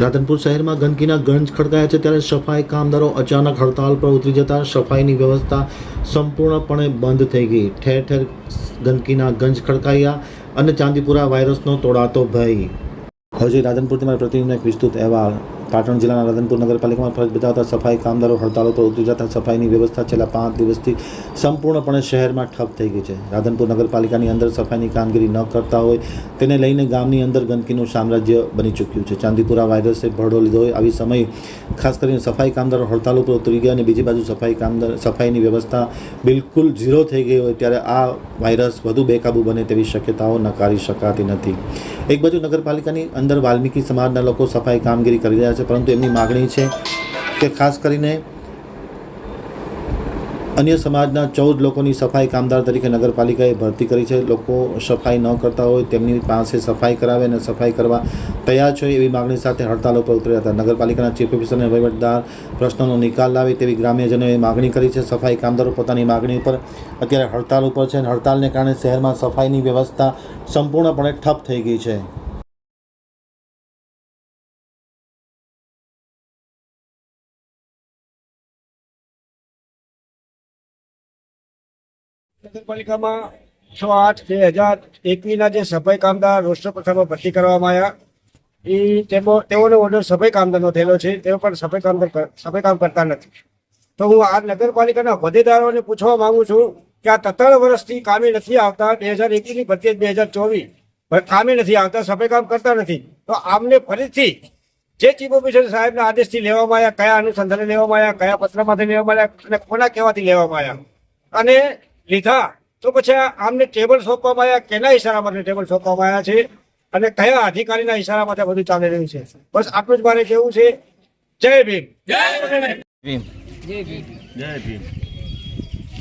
રાધનપુર શહેરમાં ગંદકીના ગંજ ખડકાયા છે ત્યારે સફાઈ કામદારો અચાનક હડતાલ પર ઉતરી જતા સફાઈની વ્યવસ્થા સંપૂર્ણપણે બંધ થઈ ગઈ. ઠેર ઠેર ગંદકીના ગંજ ખડકાયા અને ચાંદીપુરા વાયરસનો તોડાતો ભય. હજી રાધનપુરથી મારા પ્રતિનિધિનો એક વિસ્તૃત અહેવાલ. પાટણ જિલ્લાના રાધનપુર નગરપાલિકામાં ફરજ બજાવતા સફાઈ કામદારો, હડતાલો પર ઉતરી જતા સફાઈની વ્યવસ્થા છેલ્લા પાંચ દિવસથી સંપૂર્ણપણે શહેરમાં ઠપ થઈ ગઈ છે. રાધનપુર નગરપાલિકાની અંદર સફાઈની કામગીરી ન કરતા હોય તેને લઈને ગામની અંદર ગંદકીનું સામ્રાજ્ય બની ચૂક્યું છે. ચાંદીપુરા વાયરસે ભરડો લીધો હોય આવી સમયે ખાસ કરીને સફાઈ કામદારો હડતાલ ઉપર ઉતરી ગયા અને બીજી બાજુ સફાઈ કામદાર, સફાઈની વ્યવસ્થા બિલકુલ ઝીરો થઈ ગઈ હોય ત્યારે આ વાયરસ વધુ બેકાબૂ બને તેવી શક્યતાઓ નકારી શકાતી નથી. એક બાજુ નગરપાલિકાની અંદર વાલ્મીકી સમાજના લોકો સફાઈ કામગીરી કરી રહ્યા છે. પરંતુ એમની માગણી છે કે ખાસ કરીને અન્ય સમાજના ચૌદ લોકોની સફાઈ કામદાર તરીકે નગરપાલિકાએ ભરતી કરી છે. લોકો સફાઈ ન કરતા હોય, તેમની પાસે સફાઈ કરાવે અને સફાઈ કરવા તૈયાર છે એવી માગણી સાથે હડતાલ ઉપર ઉતર્યા હતા. નગરપાલિકાના ચીફ ઓફિસર અને વહીવટદાર પ્રશ્નોનો નિકાલ લાવે તેવી ગ્રામ્યજનોએ માગણી કરી છે. સફાઈ કામદારો પોતાની માગણી ઉપર અત્યારે હડતાલ ઉપર છે અને હડતાલને કારણે શહેરમાં સફાઈની વ્યવસ્થા સંપૂર્ણપણે ઠપ થઈ ગઈ છે. નગરપાલિકામાં છ આઠ બે હજાર એકવીસના જે સફાઈ કામદાર રોસ્ટર પ્રથામાં ભરતી કરવામાં આવ્યા. એ તેમાં તેઓનો ઓર્ડર સફાઈ કામદારનો થયેલો છે. તેઓ પણ સફાઈ કામદાર સફાઈ કામ કરતા નથી. તો હું આ નગરપાલિકાના હોદ્દેદારોને પૂછવા માંગુ છું કે આ ત્રણ વર્ષથી કામે નથી આવતા. બે હજાર એકવીસની ભરતી બે હજાર ચોવીસ કામે નથી આવતા, સફાઈ કામ કરતા નથી. તો આમને ફરીથી જે ચીફ ઓફિસર સાહેબના આદેશથી લેવામાં આવ્યા, કયા અનુસંધાને લેવામાં આવ્યા, કયા પત્રમાંથી લેવામાં આવ્યા અને કોના કહેવાથી લેવામાં આવ્યા. અને લીધા. તો પછી આમને ટેબલ સોંપવામાં આવ્યા. કેના ઈશારા માટે ટેબલ સોંપવામાં આવ્યા છે? અને કયા અધિકારીના ઈશારા માટે બધું ચાલી રહ્યું છે? બસ આટલું જ મારે કેવું છે. જય ભીમ. ભીમ. જય ભીમ.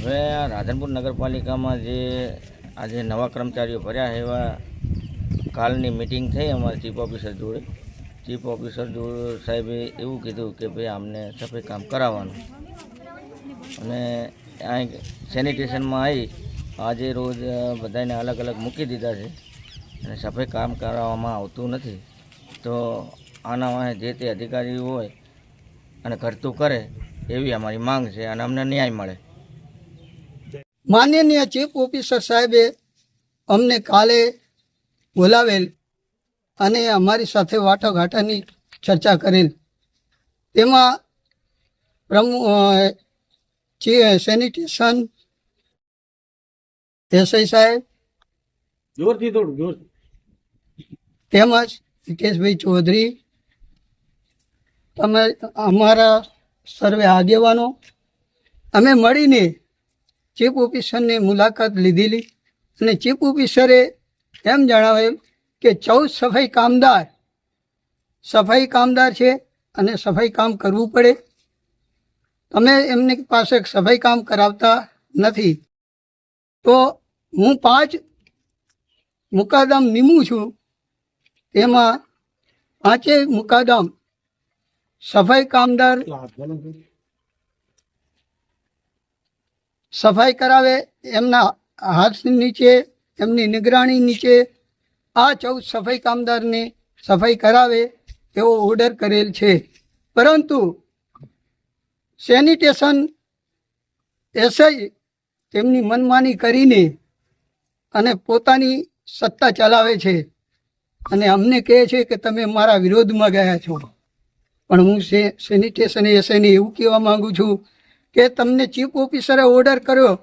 હવે આ રાધનપુર નગરપાલિકામાં જે આજે નવા કર્મચારીઓ ભર્યા એવા કાલની મિટિંગ થઈ અમારા ચીફ ઓફિસર જોડે. ચીફ ઓફિસર જોડે સાહેબે એવું કીધું કે ભાઈ આમને સફાઈ કામ કરાવવાનું. અને અહીં સેનિટેશનમાં આવી આજે રોજ બધાને અલગ અલગ મૂકી દીધા છે. અને સફાઈ કામ કરાવવામાં આવતું નથી. તો આના વાંહે જે તે અધિકારી હોય અને કરતું કરે, એવી અમારી માંગ છે અને અમને ન્યાય મળે. માનનીય ચીફ ઓફિસર સાહેબે અમને કાલે બોલાવેલ અને અમારી સાથે વાટાઘાટાની ચર્ચા કરેલ. તેમાં પ્રમુખ સેનિટેશન એસઆઈ સાહેબ જોરથી થોડું જોર તેમજ હિતેશભાઈ ચૌધરી. તમે અમારા સર્વે આગેવાનો. અમે મળીને ચીફ ઓફિસરની મુલાકાત લીધેલી અને ચીફ ઓફિસરે એમ જણાવેલ કે ચૌદ સફાઈ કામદાર સફાઈ કામદાર છે અને સફાઈ કામ કરવું પડે. તમે એમની પાસે સફાઈ કામ કરાવતા નથી. તો હું પાંચ મુકાદમ નિમું છું. તેમાં પાંચેય મુકાદમ સફાઈ કામદાર સફાઈ કરાવે એમના હાથ નીચે, એમની નિગરાણી નીચે, આ ચૌદ સફાઈ કામદારને સફાઈ કરાવે એવો ઓર્ડર કરેલ છે. પરંતુ સેનિટેશન એસઆઈ તેમની મનમાની કરીને અને પોતાની સત્તા ચલાવે છે. અને અમને કહે છે કે તમે મારા વિરોધમાં ગયા છો. પણ હું સે સેનિટેશન એસઆઈને એવું કહેવા માંગુ છું કે તમને ચીફ ઓફિસરે ઓર્ડર કર્યો,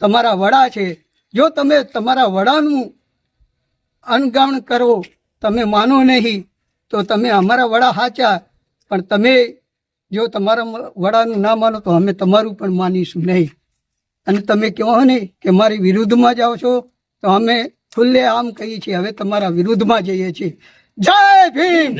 તમારા વડા છે. જો તમે તમારા વડાનું અણગાણ કરો, તમે માનો નહીં, તો તમે અમારા વડા સાચા પણ તમે જો તમારા વડાનું ના માનો તો અમે તમારું પણ માનીશું નહીં. અને તમે કહો ને કે મારી વિરુદ્ધમાં જાઓ છો, તો અમે ખુલ્લે આમ કહીએ છીએ, હવે તમારા વિરુદ્ધમાં જઈએ છીએ. જય ભીમ!